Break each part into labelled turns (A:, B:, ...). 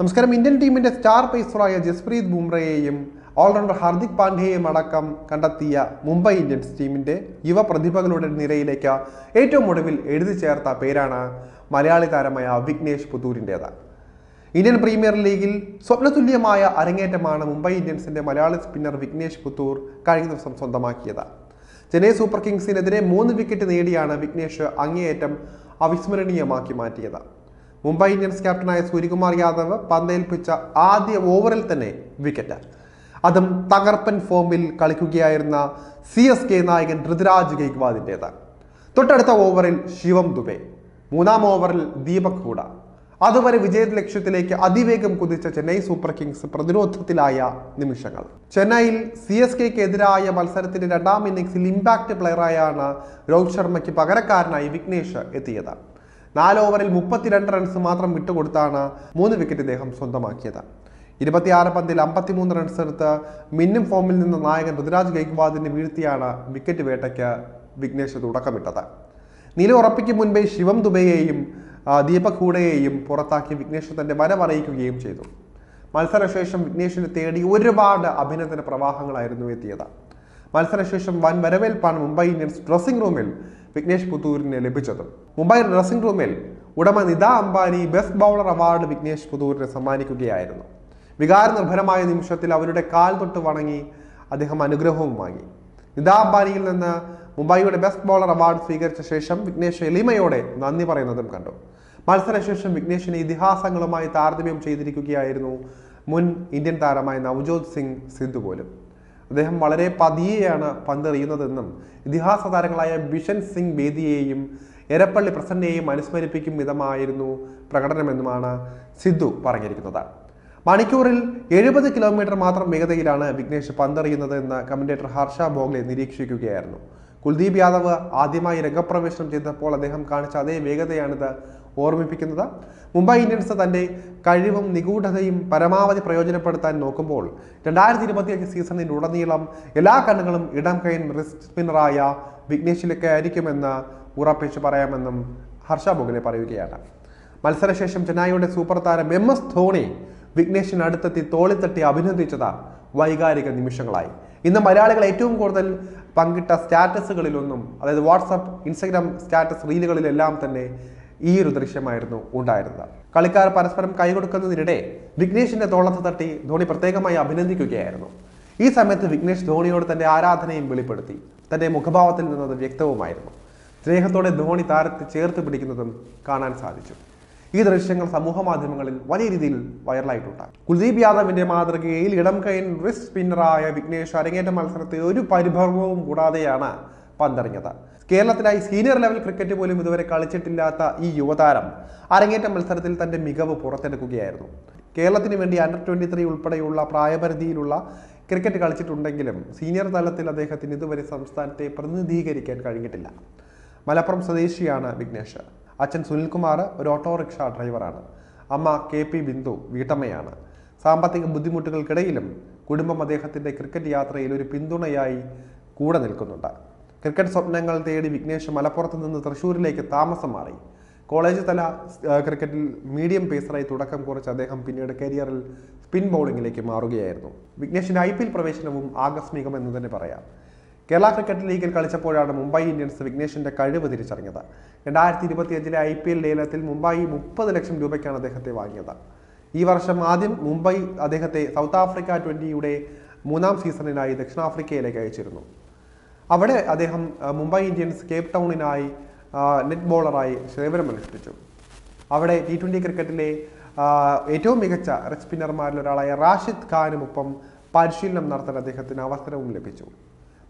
A: നമസ്കാരം. ഇന്ത്യൻ ടീമിന്റെ സ്റ്റാർ പേസറായ ജസ്പ്രീത് ബുംറയെയും ഓൾറൗണ്ടർ ഹാർദിക് പാണ്ഡ്യയെയും അടക്കം കണ്ടെത്തിയ മുംബൈ ഇന്ത്യൻസ് ടീമിന്റെ യുവ പ്രതിഭകളുടെ നിരയിലേക്ക് ഏറ്റവും ഒടുവിൽ എഴുതി ചേർത്ത പേരാണ് മലയാളി താരമായ വിഘ്നേഷ് പുത്തൂരിന്റേത് ഇന്ത്യൻ പ്രീമിയർ ലീഗിൽ സ്വപ്നതുല്യമായ അരങ്ങേറ്റമാണ് മുംബൈ ഇന്ത്യൻസിന്റെ മലയാളി സ്പിന്നർ വിഘ്നേഷ് പുത്തൂർ കഴിഞ്ഞ ദിവസം സ്വന്തമാക്കിയത്. ചെന്നൈ സൂപ്പർ കിങ്സിനെതിരെ മൂന്ന് വിക്കറ്റ് നേടിയാണ് വിഘ്നേഷ് അങ്ങേയറ്റം അവിസ്മരണീയമാക്കി മാറ്റിയത്. മുംബൈ ഇന്ത്യൻസ് ക്യാപ്റ്റനായ സൂര്യകുമാർ യാദവ് പന്തേൽപ്പിച്ച ആദ്യ ഓവറിൽ തന്നെ വിക്കറ്റ് അതും തകർപ്പൻ ഫോമിൽ കളിക്കുകയായിരുന്ന സി എസ് കെ നായകൻ ഋതുരാജ് ഗെയ്ക്വാദിന്റേത് തൊട്ടടുത്ത ഓവറിൽ ശിവം ദുബെ മൂന്നാം ഓവറിൽ ദീപക് ഹൂഡ. അതുവരെ വിജയ ലക്ഷ്യത്തിലേക്ക് അതിവേഗം കുതിച്ച ചെന്നൈ സൂപ്പർ കിങ്സ് പ്രതിരോധത്തിലായ നിമിഷങ്ങൾ. ചെന്നൈയിൽ സി എസ് കെക്ക് എതിരായ മത്സരത്തിന്റെ രണ്ടാം ഇന്നിംഗ്സിൽ ഇമ്പാക്ട് പ്ലെയറായാണ് രോഹിത് ശർമ്മയ്ക്ക് പകരക്കാരനായി വിഘ്നേഷ് എത്തിയത്. നാല് ഓവറിൽ മുപ്പത്തിരണ്ട് റൺസ് മാത്രം വിട്ടുകൊടുത്താണ് മൂന്ന് വിക്കറ്റ് ഇദ്ദേഹം സ്വന്തമാക്കിയത്. ഇരുപത്തിയാറ് പന്തിൽ അമ്പത്തിമൂന്ന് റൺസ് എടുത്ത് മിന്നും ഫോമിൽ നിന്ന് നായകൻ ഋതുരാജ് ഗൈക്വാദിനെ വീഴ്ത്തിയാണ് വിക്കറ്റ് വേട്ടയ്ക്ക് വിഘ്നേഷ് തുടക്കമിട്ടത്. നില ഉറപ്പിക്കും മുൻപേ ശിവം ദുബെയെയും ദീപക് ഹൂഡയെയും പുറത്താക്കി വിഘ്നേഷ് തന്റെ വരവറിയിക്കുകയും ചെയ്തു. മത്സരശേഷം വിഘ്നേഷിനെ തേടി ഒരുപാട് അഭിനന്ദന പ്രവാഹങ്ങളായിരുന്നു എത്തിയത്. മത്സരശേഷം വൻ വരവേൽപ്പാണ് മുംബൈ ഇന്ത്യൻസ് ഡ്രസ്സിംഗ് റൂമിൽ വിഘ്നേഷ് പുത്തൂരിന് ലഭിച്ചത്. മുംബൈ ഡ്രസ്സിംഗ് റൂമിൽ ഉടമ Nita Ambani best bowler award Vignesh പുതൂരിനെ സമ്മാനിക്കുകയായിരുന്നു. വികാരനിർഭരമായ നിമിഷത്തിൽ അവരുടെ കാൽ തൊട്ട് വണങ്ങി അദ്ദേഹം അനുഗ്രഹവും വാങ്ങി. നിത അംബാനിയിൽ നിന്ന് മുംബൈയുടെ ബെസ്റ്റ് ബൗളർ അവാർഡ് സ്വീകരിച്ച ശേഷം വിഘ്നേഷ് എളിമയോടെ നന്ദി പറയുന്നതും കണ്ടു. മത്സരശേഷം വിഘ്നേഷിനെ ഇതിഹാസങ്ങളുമായി താരതമ്യം ചെയ്തിരിക്കുകയായിരുന്നു മുൻ ഇന്ത്യൻ താരമായ നവജോത് സിംഗ് സിദ്ധു പോലും. അദ്ദേഹം വളരെ പതിയെയാണ് പന്തെറിയുന്നതെന്നും ഇതിഹാസ താരങ്ങളായ ബിഷൻ സിംഗ് ബേദിയെയും എരപ്പള്ളി പ്രസന്നയെയും അനുസ്മരിപ്പിക്കും വിധമായിരുന്നു പ്രകടനമെന്നുമാണ് സിദ്ധു പറഞ്ഞിരിക്കുന്നത്. മണിക്കൂറിൽ എഴുപത് കിലോമീറ്റർ മാത്രം വേഗതയിലാണ് വിഘ്നേഷ് പന്തെറിയുന്നത് എന്ന് കമന്റേറ്റർ ഹർഷ ബോഗ്ലെ നിരീക്ഷിക്കുകയായിരുന്നു. കുൽദീപ് യാദവ് ആദ്യമായി രംഗപ്രവേശനം ചെയ്തപ്പോൾ അദ്ദേഹം കാണിച്ച അതേ വേഗതയാണിത് ഓർമ്മിപ്പിക്കുന്നത്. മുംബൈ ഇന്ത്യൻസ് തന്റെ കഴിവും നിഗൂഢതയും പരമാവധി പ്രയോജനപ്പെടുത്താൻ നോക്കുമ്പോൾ രണ്ടായിരത്തി ഇരുപത്തിയഞ്ച് സീസണിൽ ഉടനീളം എല്ലാ കണ്ണുകളും ഇടം കൈൻ റിസ്റ്റ് സ്പിന്നറായ വിഘ്നേഷിലൊക്കെ ആയിരിക്കുമെന്ന് ഉറപ്പിച്ച് പറയാമെന്നും ഹർഷ ബുഗലെ പറയുകയാണ്. മത്സരശേഷം ചെന്നൈയുടെ സൂപ്പർ താരം എം എസ് ധോണി വിഘ്നേഷിന് അടുത്തെത്തി തോളിത്തട്ടി അഭിനന്ദിച്ചത് വൈകാരിക നിമിഷങ്ങളായി. ഇന്ന് മലയാളികൾ ഏറ്റവും കൂടുതൽ പങ്കിട്ട സ്റ്റാറ്റസുകളിലൊന്നും അതായത് വാട്സപ്പ് ഇൻസ്റ്റഗ്രാം സ്റ്റാറ്റസ് റീലുകളിലെല്ലാം തന്നെ ഈ ഒരു ദൃശ്യമായിരുന്നു ഉണ്ടായിരുന്നത്. കളിക്കാർ പരസ്പരം കൈകൊടുക്കുന്നതിനിടെ വിഘ്നേഷിന്റെ തോളത്ത് തട്ടി ധോണി പ്രത്യേകമായി അഭിനന്ദിക്കുകയായിരുന്നു. ഈ സമയത്ത് വിഘ്നേഷ് ധോണിയോട് തന്റെ ആരാധനയും വെളിപ്പെടുത്തി. തന്റെ മുഖഭാവത്തിൽ നിന്നത് വ്യക്തവുമായിരുന്നു. സ്നേഹത്തോടെ ധോണി താരത്തെ ചേർത്ത് പിടിക്കുന്നതും കാണാൻ സാധിച്ചു. ഈ ദൃശ്യങ്ങൾ സമൂഹ മാധ്യമങ്ങളിൽ വലിയ രീതിയിൽ വൈറലായിട്ടുണ്ട് കുൽദീപ് യാദവിന്റെ മാതൃകയിൽ ഇടം കൈൻ റിസ്റ്റ് സ്പിന്നറായ വിഘ്നേഷ് അരങ്ങേറ്റ മത്സരത്തിൽ ഒരു പരിഭവവും കൂടാതെയാണ് പന്തെറിഞ്ഞത്. കേരളത്തിനായി സീനിയർ ലെവൽ ക്രിക്കറ്റ് പോലും ഇതുവരെ കളിച്ചിട്ടില്ലാത്ത ഈ യുവതാരം അരങ്ങേറ്റ മത്സരത്തിൽ തന്റെ മികവ് പുറത്തെടുക്കുകയായിരുന്നു. കേരളത്തിന് വേണ്ടി അണ്ടർ ട്വന്റി ത്രീ ഉൾപ്പെടെയുള്ള പ്രായപരിധിയിലുള്ള ക്രിക്കറ്റ് കളിച്ചിട്ടുണ്ടെങ്കിലും സീനിയർ തലത്തിൽ അദ്ദേഹത്തിന് ഇതുവരെ സംസ്ഥാനത്തെ പ്രതിനിധീകരിക്കാൻ കഴിഞ്ഞിട്ടില്ല. മലപ്പുറം സ്വദേശിയാണ് വിഘ്നേഷ്. അച്ഛൻ സുനിൽകുമാർ ഒരു ഓട്ടോറിക്ഷ ഡ്രൈവറാണ്. അമ്മ കെ പി ബിന്ദു വീട്ടമ്മയാണ്. സാമ്പത്തിക ബുദ്ധിമുട്ടുകൾക്കിടയിലും കുടുംബം അദ്ദേഹത്തിന്റെ ക്രിക്കറ്റ് യാത്രയിൽ ഒരു പിന്തുണയായി കൂടെ നിൽക്കുന്നുണ്ട്. ക്രിക്കറ്റ് സ്വപ്നങ്ങൾ തേടി വിഘ്നേഷ് മലപ്പുറത്ത് നിന്ന് തൃശ്ശൂരിലേക്ക് താമസം മാറി. കോളേജ് തല ക്രിക്കറ്റിൽ മീഡിയം പേസറായി തുടക്കം കുറിച്ച് അദ്ദേഹം പിന്നീട് കരിയറിൽ സ്പിൻ ബൗളിങ്ങിലേക്ക് മാറുകയായിരുന്നു. വിഘ്നേഷിന്റെ ഐ പി എൽ പ്രവേശനവും ആകസ്മികം എന്ന് തന്നെ പറയാം. കേരള ക്രിക്കറ്റ് ലീഗിൽ കളിച്ചപ്പോഴാണ് മുംബൈ ഇന്ത്യൻസ് വിഘ്നേഷിന്റെ കഴിവ് തിരിച്ചറിഞ്ഞത്. രണ്ടായിരത്തി ഇരുപത്തിയഞ്ചിലെ ഐ പി എൽ ലേലത്തിൽ മുംബൈ മുപ്പത് ലക്ഷം രൂപയ്ക്കാണ് അദ്ദേഹത്തെ വാങ്ങിയത്. ഈ വർഷം ആദ്യം മുംബൈ അദ്ദേഹത്തെ സൗത്ത് ആഫ്രിക്ക ട്വന്റിയുടെ മൂന്നാം സീസണിനായി ദക്ഷിണാഫ്രിക്കയിലേക്ക് അയച്ചിരുന്നു. അവിടെ അദ്ദേഹം മുംബൈ ഇന്ത്യൻസ് കേപ്പ് ടൗണിനായി നെറ്റ് ബോളറായി സേവനമനുഷ്ഠിച്ചു അവിടെ ടി ട്വന്റി ക്രിക്കറ്റിലെ ഏറ്റവും മികച്ച റെഗ് സ്പിന്നർമാരിൽ ഒരാളായ റാഷിദ് ഖാനുമൊപ്പം പരിശീലനം നടത്താൻ അദ്ദേഹത്തിന് അവസരവും ലഭിച്ചു.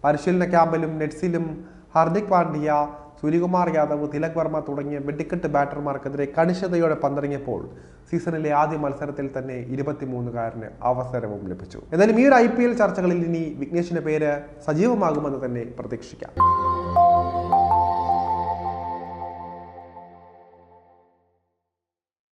A: പരിശീലന ക്യാമ്പിലും നെറ്റ്സിലും ഹാർദിക് പാണ്ഡ്യ സൂര്യകുമാർ യാദവ് തിലക് വർമ്മ തുടങ്ങിയ വെടിക്കെട്ട് ബാറ്റർമാർക്കെതിരെ കണിശതയോടെ പന്തിറങ്ങിയപ്പോൾ സീസണിലെ ആദ്യ മത്സരത്തിൽ തന്നെ ഇരുപത്തിമൂന്നുകാരന് അവസരവും ലഭിച്ചു. എന്നാലും ഈ ഒരു ഐ ചർച്ചകളിൽ ഇനി വിഘ്നേഷിന്റെ പേര് സജീവമാകുമെന്ന് തന്നെ പ്രതീക്ഷിക്കാം.